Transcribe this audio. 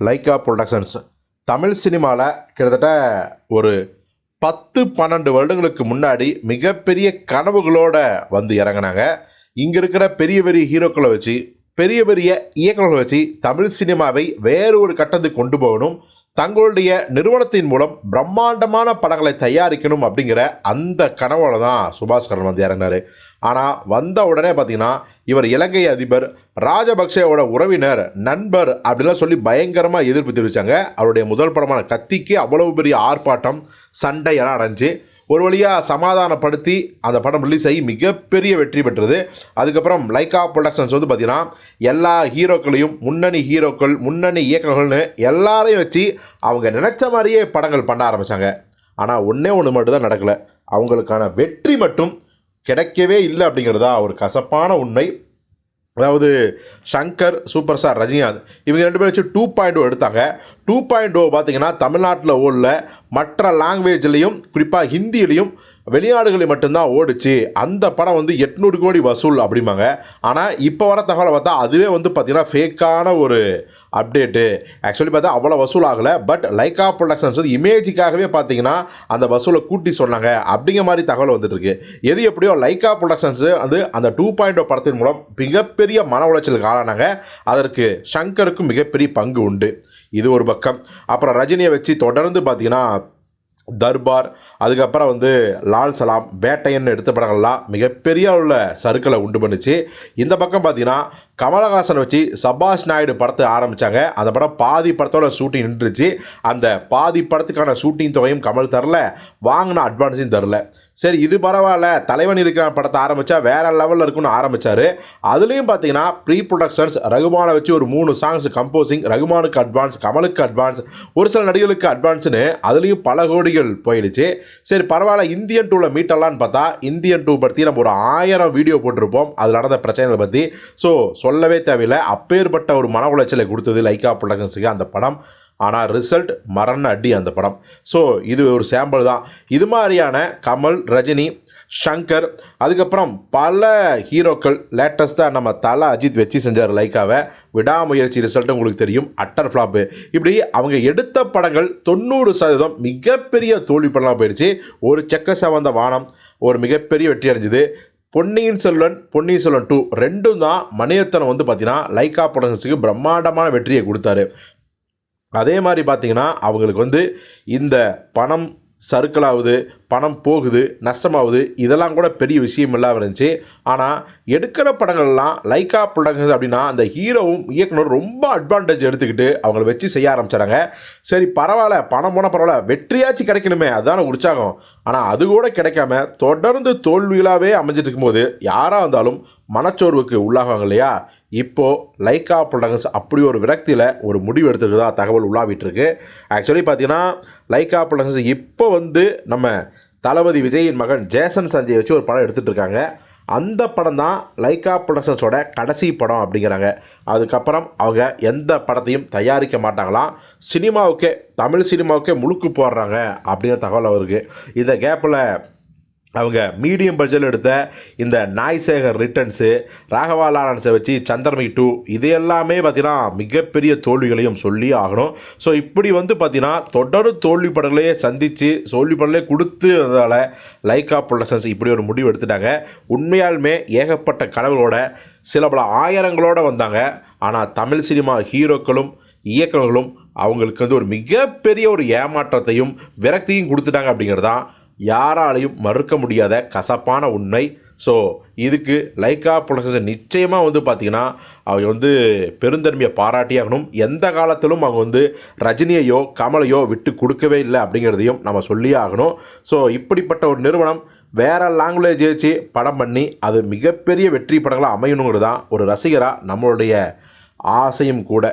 Lyca productions Tamil சினிமாவில் கிட்டத்தட்ட ஒரு பத்து பன்னெண்டு வருடங்களுக்கு முன்னாடி மிகப்பெரிய கனவுகளோட வந்து இறங்குனாங்க. இங்கே இருக்கிற பெரிய பெரிய ஹீரோக்களை வச்சு பெரிய பெரிய இயக்குநர்கள் வச்சு தமிழ் சினிமாவை வேறு ஒரு கட்டத்துக்கு கொண்டு போகணும். தங்களுடைய நிறுவனத்தின் மூலம் பிரம்மாண்டமான படங்களை தயாரிக்கணும் அப்படிங்கிற அந்த கனவோட தான் சுபாஸ்கரன் வந்து இறங்கினார். ஆனால் வந்த உடனே பார்த்தீங்கன்னா இவர் இலங்கை அதிபர் ராஜபக்சேவோட உறவினர் நண்பர் அப்படிலாம் சொல்லி பயங்கரமாக எதிர்ப்பு தெரிவித்தாங்க அவருடைய முதல் படமான கத்திக்கு அவ்வளவு பெரிய ஆர்ப்பாட்டம் சண்டை எல்லாம் அடைஞ்சு ஒரு வழியாக சமாதானப்படுத்தி அந்த படம் ரிலீஸ் ஆகி மிகப்பெரிய வெற்றி பெற்றது. அதுக்கப்புறம் லைக்கா ப்ரொடக்ஷன்ஸ் வந்து பார்த்திங்கன்னா எல்லா ஹீரோக்களையும் முன்னணி ஹீரோக்கள் முன்னணி இயக்குநர்கள்னு எல்லாரையும் வச்சு அவங்க நினச்ச மாதிரியே படங்கள் பண்ண ஆரம்பித்தாங்க ஆனால் ஒன்றே ஒன்று மட்டும்தான் நடக்கலை. அவங்களுக்கான வெற்றி மட்டும் கிடைக்கவே இல்லை அப்படிங்கிறது தான் ஒரு கசப்பான உண்மை. அதாவது ஷங்கர் சூப்பர் ஸ்டார் ரஜினிகாந்த் இவங்க ரெண்டு பேரும் வச்சு டூ பாயிண்ட் ஓ எடுத்தாங்க. டூ oh பாயிண்ட் ஓ பார்த்தீங்கன்னா தமிழ்நாட்டில் ஓடல மற்ற லாங்குவேஜ்லேயும் குறிப்பாக ஹிந்தியிலையும் வெளிநாடுகளில் மட்டும்தான் ஓடிச்சு. அந்த படம் வந்து எட்நூறு கோடி வசூல் அப்படிம்பாங்க. ஆனால் இப்போ வர தகவலை பார்த்தா அதுவே வந்து பார்த்திங்கன்னா ஃபேக்கான ஒரு அப்டேட்டு ஆக்சுவலி பார்த்தா அவ்வளோ வசூல் ஆகலை. பட் லைக்கா ப்ரொடக்ஷன்ஸ் வந்து இமேஜுக்காகவே பார்த்தீங்கன்னா அந்த வசூலை கூட்டி சொன்னாங்க. அப்படிங்கிற மாதிரி தகவல் வந்துட்டுருக்கு எது எப்படியோ லைக்கா ப்ரொடக்ஷன்ஸ் வந்து அந்த டூ பாயிண்ட் oh படத்தின் மூலம் மிகப்பெரிய மன உளைச்சலுக்கு ஆளானாங்க. அதற்கு சங்கருக்கும் மிகப்பெரிய பங்கு உண்டு. இது ஒரு பக்கம். அப்புறம் ரஜினியை வச்சு தொடர்ந்து பார்த்தீங்கன்னா தர்பார் அதுக்கப்புறம் வந்து லால் சலாம் வேட்டையன் எடுத்த படங்கள்லாம் மிகப்பெரிய உள்ள சருக்களை உண்டு பண்ணுச்சு. இந்த பக்கம் பார்த்தீங்கன்னா கமலஹாசனை வச்சு சபாஷ் நாயுடு படத்தை ஆரம்பித்தாங்க அந்த படம் பாதி படத்தோட ஷூட்டிங் நின்றுச்சு. அந்த பாதி படத்துக்கான ஷூட்டிங் தொகையும் கமல் தரல. வாங்கின அட்வான்ஸையும் தரல. சரி இது பரவாயில்ல. தலைவன் இருக்கிற படத்தை ஆரம்பித்தா வேறு லெவலில் இருக்குன்னு ஆரம்பித்தார் அதுலேயும் பார்த்தீங்கன்னா ப்ரீ ப்ரொடக்ஷன்ஸ் ரகுமானை வச்சு ஒரு மூணு சாங்ஸ் கம்போசிங் ரகுமானுக்கு அட்வான்ஸ் கமலுக்கு அட்வான்ஸ் ஒரு சில நடிகர்களுக்கு அட்வான்ஸ்னு அதுலேயும் பல கோடிகள் போயிடுச்சு. சரி பரவாயில்ல. இந்தியன் டூவில் மீட்டலான்னு பார்த்தா இந்தியன் டூ பற்றி நம்ம ஒரு ஆயிரம் வீடியோ போட்டிருப்போம். அதில் நடந்த பிரச்சனைகளை பற்றி ஸோ சொல்லவே தேவையில்லை. அப்பேற்பட்ட ஒரு மன உளைச்சலை கொடுத்தது லைக்கா ப்ரொடக்ஷன்ஸுக்கு அந்த படம். ஆனால் ரிசல்ட் மரண அடி அந்த படம். ஸோ இது ஒரு சாம்பிள் தான். இது மாதிரியான கமல் ரஜினி ஷங்கர் அதுக்கப்புறம் பல ஹீரோக்கள் லேட்டஸ்ட்டாக நம்ம தலை அஜித் வச்சு செஞ்சார் லைக்காவை விடாமுயற்சி ரிசல்ட் உங்களுக்கு தெரியும். அட்டர் ஃப்ளாப்பு இப்படி அவங்க எடுத்த படங்கள் தொண்ணூறு சதவீதம் மிகப்பெரிய தோல்வி படமாக போயிடுச்சு. ஒரு செக்க சவந்த வானம் ஒரு மிகப்பெரிய வெற்றி அடைஞ்சுது. பொன்னியின் செல்வன் பொன்னியின் செல்வன் டூ ரெண்டும் தான் மணியத்தனம் வந்து பார்த்தீங்கன்னா லைக்கா ப்ரொடக்ஷன்ஸுக்கு பிரம்மாண்டமான வெற்றியை கொடுத்தாரு. அதே மாதிரி பார்த்தீங்கன்னா அவங்களுக்கு வந்து இந்த பணம் சறுக்கலாகுது பணம் போகுது நஷ்டமாகுது இதெல்லாம் கூட பெரிய விஷயம் இல்லாமல் இருந்துச்சு. ஆனால் எடுக்கிற படங்கள்லாம் லைக்கா ப்ரொடக்ஷன்ஸ் அப்படின்னா அந்த ஹீரோவும் இயக்குனர் ரொம்ப அட்வான்டேஜ் எடுத்துக்கிட்டு அவங்கள வச்சு செய்ய ஆரம்பிச்சாங்க. சரி பரவாயில்ல பணம் போனால் பரவாயில்ல வெற்றியாச்சும் கிடைக்கணுமே அதுதான உற்சாகம். ஆனால் அது கூட கிடைக்காம தொடர்ந்து தோல்விகளாகவே அமைஞ்சிட்டு இருக்கும்போது யாராக இருந்தாலும் மனச்சோர்வுக்கு உள்ளாகுவாங்க இல்லையா? இப்போது லைக்கா ப்ரொடக்ஷன்ஸ் அப்படி ஒரு விரக்தியில் ஒரு முடிவு எடுத்துருக்குதா தகவல் உள்ளாவிட்டுருக்கு. ஆக்சுவலி பார்த்தீங்கன்னா லைக்கா ப்ரொடக்ஷன்ஸ் இப்போ வந்து நம்ம தளபதி விஜயின் மகன் ஜேசன் சஞ்சய் வச்சு ஒரு படம் எடுத்துகிட்டு இருக்காங்க அந்த படம் தான் லைக்கா ப்ரொடக்ஷன்ஸோட கடைசி படம் அப்படிங்கிறாங்க. அதுக்கப்புறம் அவங்க எந்த படத்தையும் தயாரிக்க மாட்டாங்களாம் சினிமாவுக்கே தமிழ் சினிமாவுக்கே முழுக்கு போடுறாங்க அப்படிங்கிற தகவல் அவருக்கு. இந்த கேப்பில் அவங்க மீடியம் பட்ஜெட்டில் எடுத்த இந்த நாய்சேகர் ரிட்டர்ன்ஸு ராகவா லாரன்ஸை வச்சு சந்திரமை டூ இது எல்லாமே பார்த்திங்கன்னா மிகப்பெரிய தோல்விகளையும் சொல்லி ஆகணும். ஸோ இப்படி வந்து பார்த்திங்கன்னா தொடர் தோல்வி படங்களையே சந்தித்து தோல்வி படங்களே கொடுத்து அதனால் லைக்கா ப்ரொடக்ஷன்ஸ் இப்படி ஒரு முடிவு எடுத்துட்டாங்க. உண்மையாலுமே ஏகப்பட்ட கனவுகளோட சில பல ஆயிரங்களோட வந்தாங்க. ஆனால் தமிழ் சினிமா ஹீரோக்களும் இயக்கங்களும் அவங்களுக்கு வந்து ஒரு மிகப்பெரிய ஒரு ஏமாற்றத்தையும் விரக்தியும் கொடுத்துட்டாங்க அப்படிங்கிறது தான் யாராலையும் மறுக்க முடியாத கசப்பான உண்மை. ஸோ இதுக்கு லைக்கா புலகசன் நிச்சயமாக வந்து பார்த்திங்கன்னா அவங்க வந்து பெருந்தன்மையை பாராட்டியாகணும். எந்த காலத்திலும் அவங்க வந்து ரஜினியையோ கமலையோ விட்டு கொடுக்கவே இல்லை அப்படிங்கிறதையும் நம்ம சொல்லியே ஆகணும். ஸோ இப்படிப்பட்ட ஒரு நிறுவனம் வேறு லாங்குவேஜ் வச்சு படம் பண்ணி அது மிகப்பெரிய வெற்றி படங்களாக அமையணுங்கிறது தான் ஒரு ரசிகராக நம்மளுடைய ஆசையும் கூட.